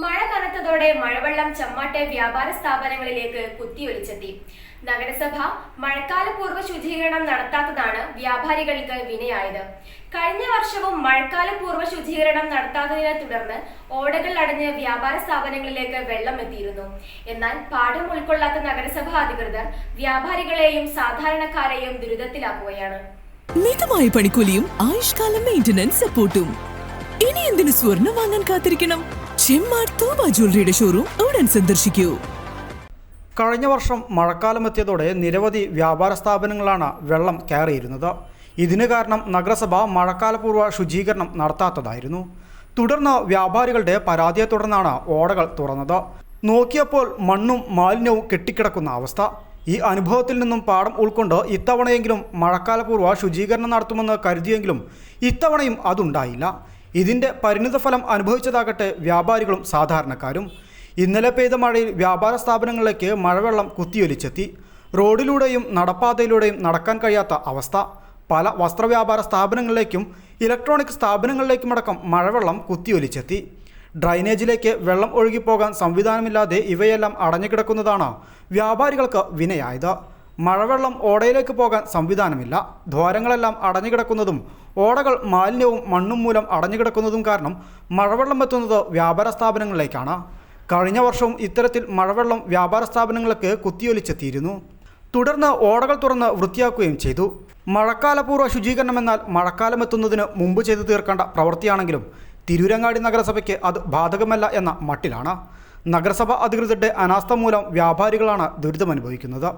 മഴ കനത്തതോടെ മഴവെള്ളം ചമ്മാട്ടെ വ്യാപാര സ്ഥാപനങ്ങളിലേക്ക് കുത്തിയൊലിച്ചെത്തി. നഗരസഭ മഴക്കാലപൂർവ ശുചീകരണം നടത്താത്തതാണ് വ്യാപാരികൾക്ക് വിനയായത്. കഴിഞ്ഞ വർഷവും മഴക്കാലപൂർവ ശുചീകരണം നടത്താത്തതിനെ തുടർന്ന് ഓടകൾ അടഞ്ഞ് വ്യാപാര സ്ഥാപനങ്ങളിലേക്ക് വെള്ളം എത്തിയിരുന്നു. എന്നാൽ പാഠം ഉൾക്കൊള്ളാത്ത നഗരസഭാ അധികൃതർ വ്യാപാരികളെയും സാധാരണക്കാരെയും ദുരിതത്തിലാക്കുകയാണ്. മിതമായ പണിക്കൂലിയും ആയുഷ്കാല മെയിന്റനൻസ് സപ്പോർട്ടും ഇനി എന്തിനു സ്വർണം വാങ്ങാൻ കാത്തിരിക്കണം? ജ്വല്ലറിയുടെ ഷോറൂം സന്ദർശിക്കൂ. കഴിഞ്ഞ വർഷം മഴക്കാലം എത്തിയതോടെ നിരവധി വ്യാപാര സ്ഥാപനങ്ങളാണ് വെള്ളം കയറിയിരുന്നത്. ഇതിന് കാരണം നഗരസഭ മഴക്കാലപൂർവ ശുചീകരണം നടത്താത്തതായിരുന്നു. തുടർന്ന് വ്യാപാരികളുടെ പരാതിയെ തുടർന്നാണ് ഓടകൾ തുറന്നത്. നോക്കിയപ്പോൾ മണ്ണും മാലിന്യവും കെട്ടിക്കിടക്കുന്ന അവസ്ഥ. ഈ അനുഭവത്തിൽ നിന്നും പാഠം ഉൾക്കൊണ്ട് ഇത്തവണയെങ്കിലും മഴക്കാലപൂർവ ശുചീകരണം നടത്തുമെന്ന് കരുതിയെങ്കിലും ഇത്തവണയും അതുണ്ടായില്ല. ഇതിന്റെ പരിണിതഫലം അനുഭവിച്ചതാകട്ടെ വ്യാപാരികളും സാധാരണക്കാരും. ഇന്നലെ പെയ്ത മഴയിൽ വ്യാപാര സ്ഥാപനങ്ങളിലേക്ക് മഴവെള്ളം കുത്തിയൊലിച്ചെത്തി. റോഡിലൂടെയും നടപ്പാതയിലൂടെയും നടക്കാൻ കഴിയാത്ത അവസ്ഥ. പല വസ്ത്രവ്യാപാര സ്ഥാപനങ്ങളിലേക്കും ഇലക്ട്രോണിക് സ്ഥാപനങ്ങളിലേക്കുമടക്കം മഴവെള്ളം കുത്തിയൊലിച്ചെത്തി. ഡ്രൈനേജിലേക്ക് വെള്ളം ഒഴുകിപ്പോകാൻ സംവിധാനമില്ലാതെ ഇവയെല്ലാം അടഞ്ഞുകിടക്കുന്നതാണ് വ്യാപാരികൾക്ക് വിനയായത്. മഴവെള്ളം ഓടയിലേക്ക് പോകാൻ സംവിധാനമില്ല. ദ്വാരങ്ങളെല്ലാം അടഞ്ഞുകിടക്കുന്നതും ഓടകൾ മാലിന്യവും മണ്ണും മൂലം അടഞ്ഞുകിടക്കുന്നതും കാരണം മഴവെള്ളം എത്തുന്നത് വ്യാപാര സ്ഥാപനങ്ങളിലേക്കാണ്. കഴിഞ്ഞ വർഷവും ഇത്തരത്തിൽ മഴവെള്ളം വ്യാപാര സ്ഥാപനങ്ങൾക്ക് കുത്തിയൊലിച്ചെത്തിയിരുന്നു. തുടർന്ന് ഓടകൾ തുറന്ന് വൃത്തിയാക്കുകയും ചെയ്തു. മഴക്കാലപൂർവ ശുചീകരണം എന്നാൽ മഴക്കാലം എത്തുന്നതിന് മുമ്പ് ചെയ്തു തീർക്കേണ്ട പ്രവൃത്തിയാണെങ്കിലും തിരൂരങ്ങാടി നഗരസഭയ്ക്ക് അത് ബാധകമല്ല എന്ന മട്ടിലാണ്. നഗരസഭ അധികൃതരുടെ അനാസ്ഥ മൂലം വ്യാപാരികളാണ് ദുരിതമനുഭവിക്കുന്നത്.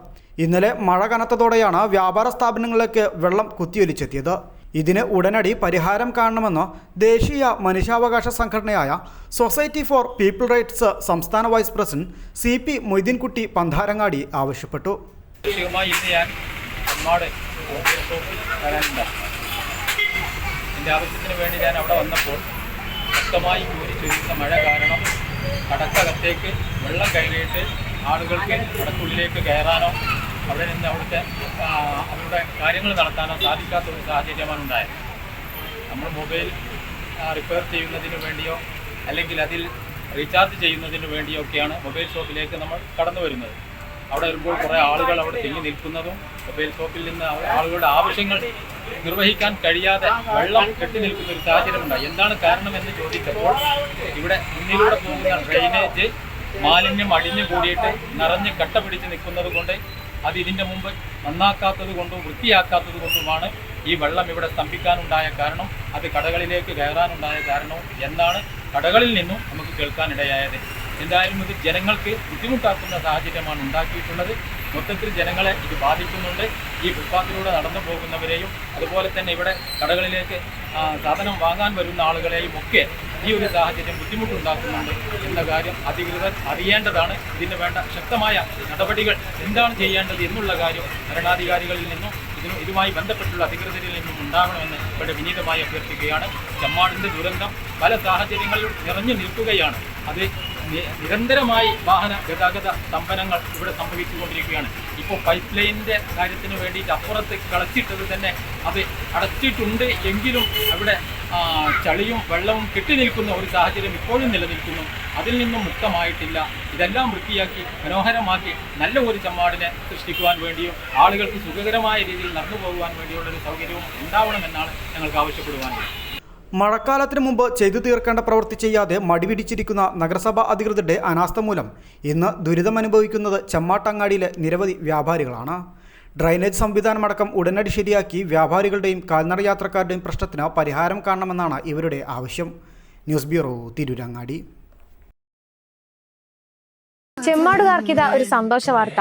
ഇന്നലെ മഴ കനത്തതോടെയാണ് വ്യാപാര സ്ഥാപനങ്ങളിലേക്ക് വെള്ളം കുത്തിയൊലിച്ചെത്തിയത്. ഇതിന് ഉടനടി പരിഹാരം കാണണമെന്ന് ദേശീയ മനുഷ്യാവകാശ സംഘടനയായ സൊസൈറ്റി ഫോർ പീപ്പിൾ റൈറ്റ്സ് സംസ്ഥാന vice president C P Moideenkutty Pantharangadi ആവശ്യപ്പെട്ടു. ആവശ്യത്തിന് വേണ്ടി ഞാൻ അവിടെ വന്നപ്പോൾ ശക്തമായി കൂരി ചൊരിയുന്ന മഴ കാരണം കടക്കകത്തേക്ക് വെള്ളം കയറിയിട്ട് ആളുകൾക്ക് കടക്കുള്ളിലേക്ക് കയറാനോ അവിടെ നിന്ന് അവിടുത്തെ അവരുടെ കാര്യങ്ങൾ നടത്താനോ സാധിക്കാത്ത ഒരു സാഹചര്യമാണ് ഉണ്ടായത്. നമ്മൾ മൊബൈൽ റിപ്പയർ ചെയ്യുന്നതിന് വേണ്ടിയോ അല്ലെങ്കിൽ അതിൽ റീചാർജ് ചെയ്യുന്നതിന് വേണ്ടിയോ ഒക്കെയാണ് മൊബൈൽ ഷോപ്പിലേക്ക് നമ്മൾ കടന്നു വരുന്നത്. അവിടെ വരുമ്പോൾ കുറേ ആളുകൾ അവിടെ തിങ്ങി നിൽക്കുന്നതും മൊബൈൽ ഷോപ്പിൽ നിന്ന് ആളുകളുടെ ആവശ്യങ്ങൾ നിർവഹിക്കാൻ കഴിയാതെ വെള്ളം കെട്ടി നിൽക്കുന്ന ഒരു സാഹചര്യമുണ്ടായി. എന്താണ് കാരണമെന്ന് ചോദിച്ചപ്പോൾ ഇവിടെ മുന്നിലൂടെ പോകുന്ന ഡ്രെയിനേജ് മാലിന്യം അടിഞ്ഞു കൂടിയിട്ട് നിറഞ്ഞ് കട്ട പിടിച്ച് നിൽക്കുന്നത് കൊണ്ട് അത് ഇതിന്റെ മുമ്പ് നന്നാക്കാത്തത് കൊണ്ടും വൃത്തിയാക്കാത്തത് കൊണ്ടുമാണ് ഈ വെള്ളം ഇവിടെ സ്തംഭിക്കാനുണ്ടായ കാരണം. അത് കടകളിലേക്ക് കയറാനുണ്ടായ കാരണവും എന്നാണ് കടകളിൽ നിന്നും നമുക്ക് കേൾക്കാനിടയായത്. എന്തായാലും ഇത് ജനങ്ങൾക്ക് ബുദ്ധിമുട്ടാക്കുന്ന സാഹചര്യമാണ് ഉണ്ടാക്കിയിട്ടുള്ളത്. മൊത്തത്തിൽ ജനങ്ങളെ ഇത് ബാധിക്കുന്നുണ്ട്. ഈ ഫുട്പാത്തിലൂടെ നടന്നു പോകുന്നവരെയും അതുപോലെ തന്നെ ഇവിടെ കടകളിലേക്ക് സാധനം വാങ്ങാൻ വരുന്ന ആളുകളെയും ഒക്കെ ഈ ഒരു സാഹചര്യം ബുദ്ധിമുട്ടുണ്ടാക്കുന്നുണ്ട് എന്ന കാര്യം അധികൃതർ അറിയേണ്ടതാണ്. ഇതിന് വേണ്ട ശക്തമായ നടപടികൾ എന്താണ് ചെയ്യേണ്ടത് എന്നുള്ള കാര്യം ഭരണാധികാരികളിൽ നിന്നും ഇതുമായി ബന്ധപ്പെട്ടുള്ള അധികൃതരിൽ നിന്നും ഉണ്ടാകണമെന്ന് ഇവിടെ വിനീതമായി അഭ്യർത്ഥിക്കുകയാണ്. ചമ്മാടിന്റെ ദുരന്തം പല സാഹചര്യങ്ങളിൽ നിറഞ്ഞു നിൽക്കുകയാണ്. അത് നിരന്തരമായി വാഹന ഗതാഗത സ്തംഭനങ്ങൾ ഇവിടെ സംഭവിച്ചുകൊണ്ടിരിക്കുകയാണ്. ഇപ്പോൾ പൈപ്പ് ലൈനിന്റെ കാര്യത്തിന് വേണ്ടിയിട്ട് അപ്പുറത്ത് കളച്ചിട്ടത് തന്നെ അത് അടച്ചിട്ടുണ്ട് എങ്കിലും അവിടെ ചളിയും വെള്ളവും കെട്ടി നിൽക്കുന്ന ഒരു സാഹചര്യം ഇപ്പോഴും നിലനിൽക്കുന്നു. അതിൽ നിന്നും മുക്തമായിട്ടില്ല. ഇതെല്ലാം വൃത്തിയാക്കി മനോഹരമാക്കി നല്ല ഒരു ചമ്മാടിനെ സൃഷ്ടിക്കുവാൻ വേണ്ടിയും ആളുകൾക്ക് സുഖകരമായ രീതിയിൽ നടന്നു പോകുവാൻ വേണ്ടിയുള്ള ഒരു സൗകര്യവും ഉണ്ടാവണമെന്നാണ് ഞങ്ങൾക്ക് ആവശ്യപ്പെടുവാനുള്ളത്. മഴക്കാലത്തിന് മുമ്പ് ചെയ്തു തീർക്കേണ്ട പ്രവൃത്തി ചെയ്യാതെ മടിപിടിച്ചിരിക്കുന്ന നഗരസഭാ അധികൃതരുടെ അനാസ്ഥ മൂലം ഇന്ന് ദുരിതമനുഭവിക്കുന്നത് ചെമ്മാട്ടങ്ങാടിയിലെ നിരവധി വ്യാപാരികളാണ്. ഡ്രൈനേജ് സംവിധാനമടക്കം ഉടനടി ശരിയാക്കി വ്യാപാരികളുടെയും കാൽനട യാത്രക്കാരുടെയും പ്രശ്നത്തിന് പരിഹാരം കാണണമെന്നാണ് ഇവരുടെ ആവശ്യം. News bureau Tirurangadi. ചെമ്മാടുകാർക്കിത ഒരു സന്തോഷ വാർത്ത.